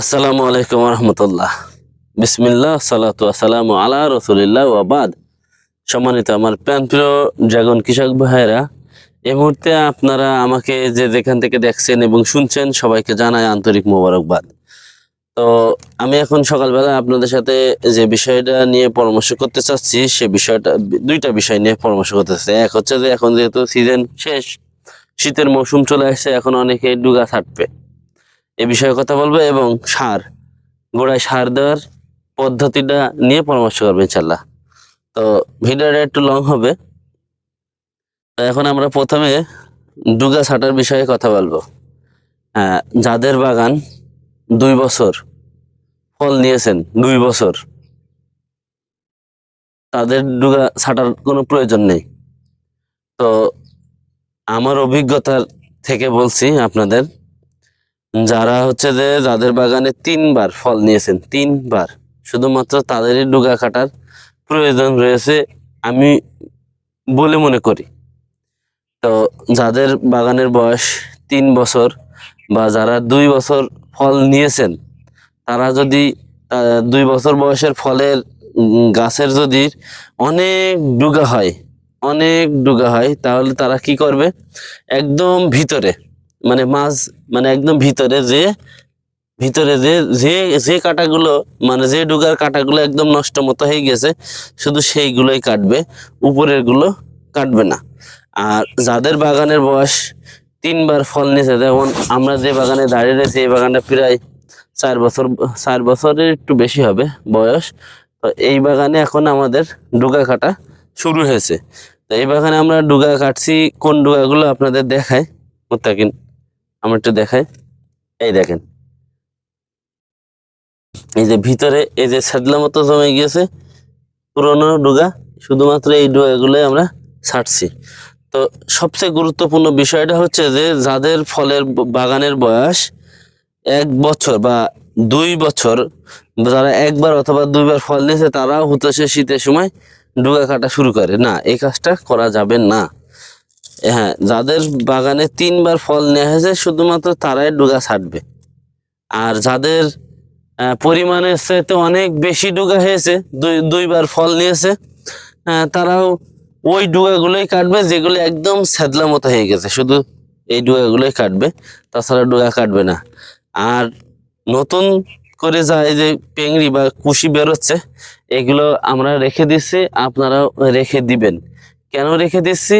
আসসালামু আলাইকুম রহমতুল্লাহ। বিসমিল্লাহ, সালাতু আসসালামু আলা রসুলিল্লাহ ওয়াবাদ সম্মানিত আমার প্রাণপ্রিয় ড্রাগন কৃষক ভাইয়েরা, এই মুহূর্তে আপনারা আমাকে যে যেখান থেকে দেখছেন এবং শুনছেন, সবাইকে জানায় আন্তরিক মোবারকবাদ। তো আমি এখন সকালবেলা আপনাদের সাথে যে বিষয়টা নিয়ে পরামর্শ করতে চাচ্ছি, সে বিষয়টা, দুইটা বিষয় নিয়ে পরামর্শ করতে চাচ্ছি। এক হচ্ছে যে এখন যেহেতু সিজন শেষ, শীতের মৌসুম চলে আসছে, এখন অনেকে ডুগা ছাটবে এ বিষয়ে কথা বলব এবং সার, গোড়ায় সার দেওয়ার পদ্ধতিটা নিয়ে পরামর্শ করব ইনশাল্লাহ তো ভিডিওটা একটু লং হবে। তো এখন আমরা প্রথমে ডুগা ছাটার বিষয়ে কথা বলব। হ্যাঁ যাদের বাগান দুই বছর ফল নিয়েছেন, দুই বছর, তাদের ডুগা ছাটার কোনো প্রয়োজন নেই। তো আমার অভিজ্ঞতার থেকে বলছি আপনাদের যারা হচ্ছে যে যাদের বাগানে তিনবার ফল নিয়েছেন, তিনবার। শুধুমাত্র তাদেরই ডুগা কাটার প্রয়োজন রয়েছে আমি বলে মনে করি। তো যাদের বাগানের বয়স তিন বছর বা যারা দুই বছর ফল নিয়েছেন, তারা যদি দুই বছর বয়সের ফলের গাছের যদি অনেক ডুগা হয়, অনেক ডুগা হয়, তাহলে তারা কি করবে? একদম ভিতরে মানে মাছ মানে একদম ভিতরে যে ভিতরে যে যে যে কাটাগুলো মানে যে ডুগার কাটাগুলো একদম নষ্ট মতো হয়ে গেছে, শুধু সেইগুলোই কাটবে উপরেরগুলো কাটবে না। আর যাদের বাগানের বয়স তিনবার ফল নিয়েছে যেমন আমরা যে বাগানে দাঁড়িয়ে রয়েছি, এই বাগানটা প্রায় চার বছর, চার বছরের একটু বেশি হবে বয়স। তো এই বাগানে এখন আমাদের ডুগা কাটা শুরু হয়েছে। তো এই বাগানে আমরা ডুগা কাটছি, কোন ডুগাগুলো আপনাদের দেখায় মোত্তাকিন। আমরা একটু দেখাই। এই দেখেন। এই যে ভিতরে, এই যে স্যাদলা মতো জমে গিয়েছে, পুরোনো ডুগা, শুধুমাত্র এই ডুগাগুলোই আমরা ছাড়ছি। তো সবচেয়ে গুরুত্বপূর্ণ বিষয়টা হচ্ছে যে, যাদের ফলের বাগানের বয়স এক বছর বা দুই বছর, যারা একবার অথবা দুইবার ফল নিয়েছে তারাও হতেছে শীতের সময় ডুগা কাটা শুরু করে। না, এই কাজটা করা যাবে না। হ্যাঁ যাদের বাগানে তিনবার ফল নেওয়া হয়েছে, শুধুমাত্র তারাই ডুগা ছাড়বে। আর যাদের পরিমাণের চাইতে অনেক বেশি ডুগা হয়েছে, দুই, দুইবার ফল নিয়েছে তারাও ওই ডুগাগুলোই কাটবে, যেগুলো একদম স্যাদলা মতো হয়ে গেছে। শুধু এই ডুগাগুলোই কাটবে, তাছাড়া ডুগা কাটবে না। আর নতুন করে যা এই যে পেংড়ি বা কুশি বেরোচ্ছে, এগুলো আমরা রেখে দিচ্ছি, আপনারাও রেখে দিবেন। কেন রেখে দিচ্ছি?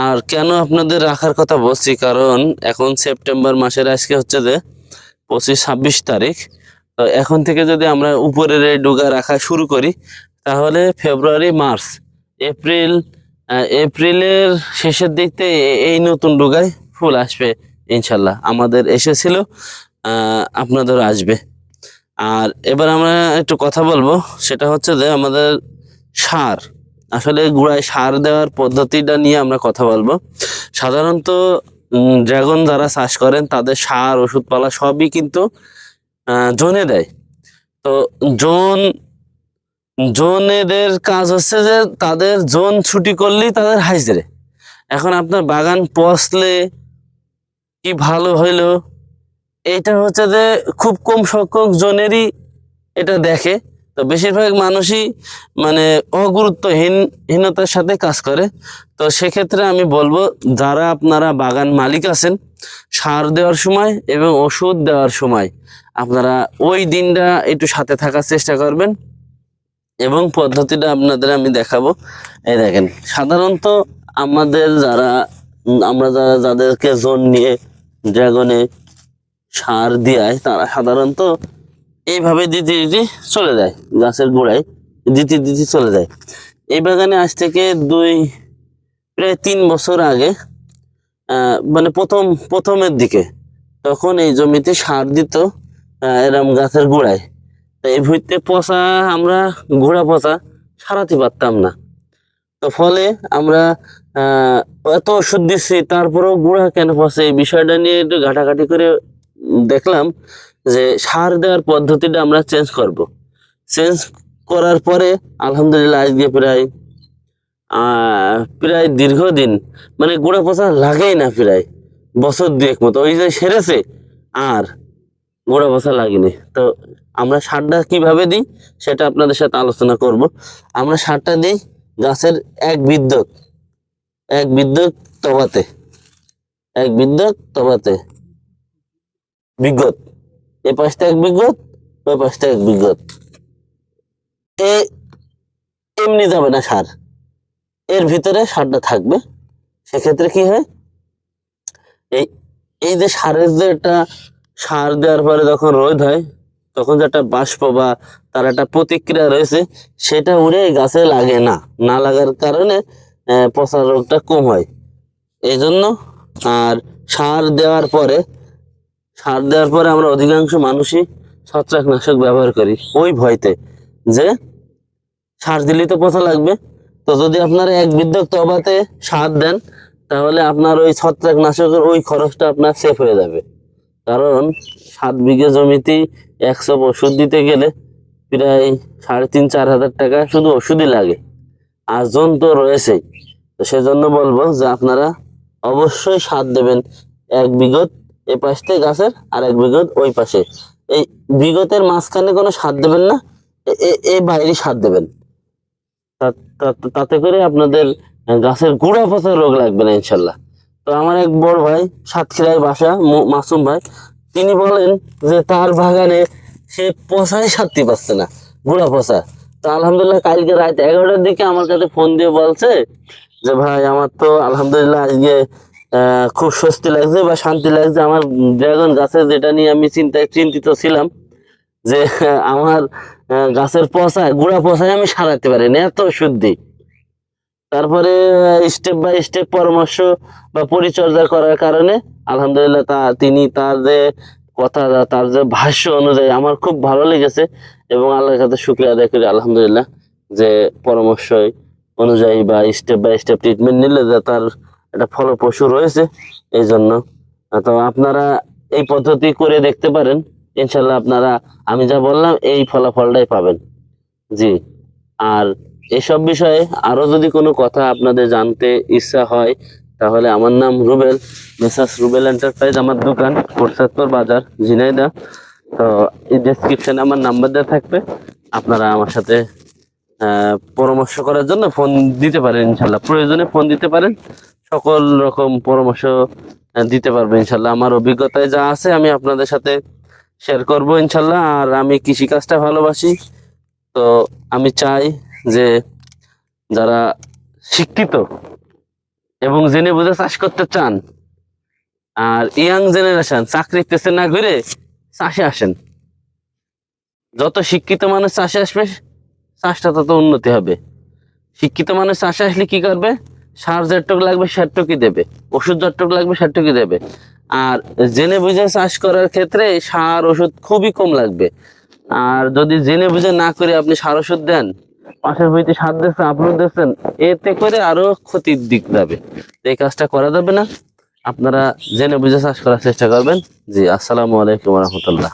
আর কেন আপনাদের রাখার কথা বলছি? কারণ এখন সেপ্টেম্বর মাসের, আজকে হচ্ছে যে পঁচিশ ছাব্বিশ তারিখ। তো এখন থেকে যদি আমরা উপরের ডুগা রাখা শুরু করি, তাহলে ফেব্রুয়ারি, মার্চ, এপ্রিল এপ্রিলের শেষের দিক থেকে এই নতুন ডুগায় ফুল আসবে ইনশাল্লাহ। আমাদের এসেছিল আপনাদের আসবে। আর এবার আমরা একটু কথা বলব, সেটা হচ্ছে যে আমাদের সার। আসলে গুড়ায় সার দেওয়ার পদ্ধতিটা নিয়ে আমরা কথা বলব। সাধারণত ড্রাগন যারা চাষ করেন, তাদের সার, ওষুধপালা সবই কিন্তু জোনে দেয়। তো জোন, জোনেদের কাজ হচ্ছে যে, তাদের জোন ছুটি করলেই তাদের হাইজরে এখন আপনার বাগান পচলে কি ভালো হইল, এটা হচ্ছে যে, খুব কম সংখ্যক জনেরই এটা দেখে। তো বেশিরভাগ মানুষই মানে অগুরুত্বহীন, হীনতার সাথে কাজ করে। তো সেক্ষেত্রে আমি বলব, যারা আপনারা বাগান মালিক আছেন, সার দেওয়ার সময় এবং ওষুধ দেওয়ার সময় আপনারা ওই দিনটা একটু সাথে থাকার চেষ্টা করবেন এবং পদ্ধতিটা আপনাদের আমি দেখাবো। এই দেখেন, সাধারণত আমাদের যারা, আমরা যারা যাদেরকে জোন নিয়ে ড্রাগনে সার দেয়, তারা সাধারণত এইভাবে দিতে দিতে চলে যায়, গাছের গোড়ায় দিতে দিতে চলে যায়। এই বাগানে আজ থেকে দুই, প্রায় তিন বছর আগে মানে প্রথম, প্রথমের দিকে তখন এই জমিতে সার দিত এরম গাছের গোড়ায়। তো এই ভুঁইতে পচা, আমরা ঘোড়া পচা সারাতে পারতাম না। তো ফলে আমরা এত ওষুধ দিচ্ছি, তারপরেও গুঁড়া কেন পচে, এই বিষয়টা নিয়ে একটু ঘাটাঘাটি করে দেখলাম। যে সার দেওয়ার পদ্ধতিটা আমরা চেঞ্জ করব। চেঞ্জ করার পরে আলহামদুলিল্লাহ আজকে প্রায় প্রায় দীর্ঘদিন মানে গোড়া পচা লাগেই না প্রায়, বছর দুয়েক মতো। ওই যে সেরেছে, আর গোড়া পচা লাগেনি। তো আমরা সারটা কীভাবে দিই সেটা আপনাদের সাথে আলোচনা করব। আমরা সারটা দিই গাছের এক বিদ্যুৎ এক বিদ্যুৎ তবাতে, এক বিদ্যুৎ তবাতে, বিগত। এ পাশটা এক বিগত ওই পাশটা এক বিগত এ এমনি যাবে না সার। এর ভিতরে সারটা থাকবে। সেক্ষেত্রে কি হয়? এই এই যে সারের যে একটা সার দেওয়ার পরে যখন রোদ হয় তখন যে একটা বাষ্প বা তার একটা প্রতিক্রিয়া রয়েছে সেটা উড়ে এই গাছে লাগে না। না লাগার কারণে আহ, পচা রোগটা কম হয়। এই জন্য আর সার দেওয়ার পরে সার দেওয়ার পরে আমরা অধিকাংশ মানুষই ছত্রাকনাশক ব্যবহার করি ওই ভয়তে যে সার দিলেই তো পচা লাগবে। তো যদি আপনারা এক বিদ্যুৎ তবাতে সার দেন, তাহলে আপনার ওই ছত্রাকনাশকের ওই খরচটা আপনার সেফ হয়ে যাবে। কারণ সাত বিঘে জমিতেই একশো ওষুধ দিতে গেলে প্রায় সাড়ে তিন, চার হাজার টাকা শুধু ওষুধই লাগে। আর জন তো রয়েছেই। তো সেজন্য বলব যে আপনারা অবশ্যই সার দেবেন এক বিঘত এ পাশে গাছের আর এক বিঘত ওই পাশে। এই বিগতের মাঝখানে কোনো সার দেবেন না, এ- বাইরে সার দেবেন। তাতে করে আপনাদের গাছের গুড়া পচা রোগ লাগবে না, ইনশাল্লাহ। তো আমার এক বড় ভাই সাতক্ষীরায় বাসা মাসুম ভাই, তিনি বলেন যে তার বাগানে সে পচাই সারতে পারছে না, গুড়া পচা। তো আলহামদুলিল্লাহ কালকে রাত এগারোটার দিকে আমার কাছে ফোন দিয়ে বলছে যে, ভাই, আমার তো আলহামদুলিল্লাহ আজকে খুব স্বস্তি লাগছে বা শান্তি লাগছে। আমার ড্রাগন গাছে যেটা নিয়ে আমি চিন্তায় চিন্তিত ছিলাম, যে আমার গাছের পচা, গুড়া পচায় আমি সারাতে পারি না এত শুদ্ধি। তারপরে স্টেপ বাই স্টেপ পরামর্শ বা পরিচর্যা করার কারণে, আলহামদুলিল্লাহ তা, তিনি তার যে কথা, তার যে ভাষ্য অনুযায়ী আমার খুব ভালো লেগেছে এবং আল্লাহর কাছে শুক্রিয়া আদায় করি, আলহামদুলিল্লাহ, যে পরামর্শ অনুযায়ী বা স্টেপ বাই স্টেপ ট্রিটমেন্ট নিলে যে তার একটা ফলপ্রসূ রয়েছে এই জন্য তো আপনারা এই পদ্ধতি করে দেখতে পারেন। ইনশাল্লাহ আপনারা, আমি যা বললাম, এই ফলাফলটাই পাবেন। জি। আর এসব বিষয়ে আরও যদি কোনো কথা আপনাদের জানতে ইচ্ছা হয়, তাহলে আমার নাম রুবেল, মেসাস রুবেল এন্টারপ্রাইজ, আমার দোকান কোরসাদপুর বাজার ঝিনাইদা তো এই ডেসক্রিপশনে আমার নাম্বার দেওয়া থাকবে, আপনারা আমার সাথে পরামর্শ করার জন্য ফোন দিতে পারেন ইনশাল্লাহ। প্রয়োজনে ফোন দিতে পারেন। সকল রকম পরামর্শ দিতে পারব ইনশাল্লাহ। আমার অভিজ্ঞতায় যা আছে আমি আপনাদের সাথে শেয়ার করব ইনশাল্লাহ। আর আমি কৃষিকাজটা ভালোবাসি। তো আমি চাই যে যারা শিক্ষিত এবং জেনে বুঝে চাষ করতে চান, আর ইয়াং জেনারেশন চাকরি পেছে না ঘুরে চাষে আসেন। যত শিক্ষিত মানুষ চাষে আসবে চাষটা তত উন্নতি হবে। শিক্ষিত মানুষ চাষে আসলে কি করবে? সার যেটুক লাগবে সেটুকুই দেবে। ওষুধ যেটুক লাগবে সেটুকুই দেবে। আর জেনে বুঝে চাষ করার ক্ষেত্রে সার, ওষুধ খুবই কম লাগবে। আর যদি জেনে বুঝে না করে আপনি সার, ওষুধ দেন, পাশের বইতে সার দিচ্ছেন আপলোড দিচ্ছেন এতে করে আরও ক্ষতির দিক যাবে। এই কাজটা করা যাবে না। আপনারা জেনে বুঝে চাষ করার চেষ্টা করবেন। জি, আসসালামু আলাইকুম রহমতুল্লাহ।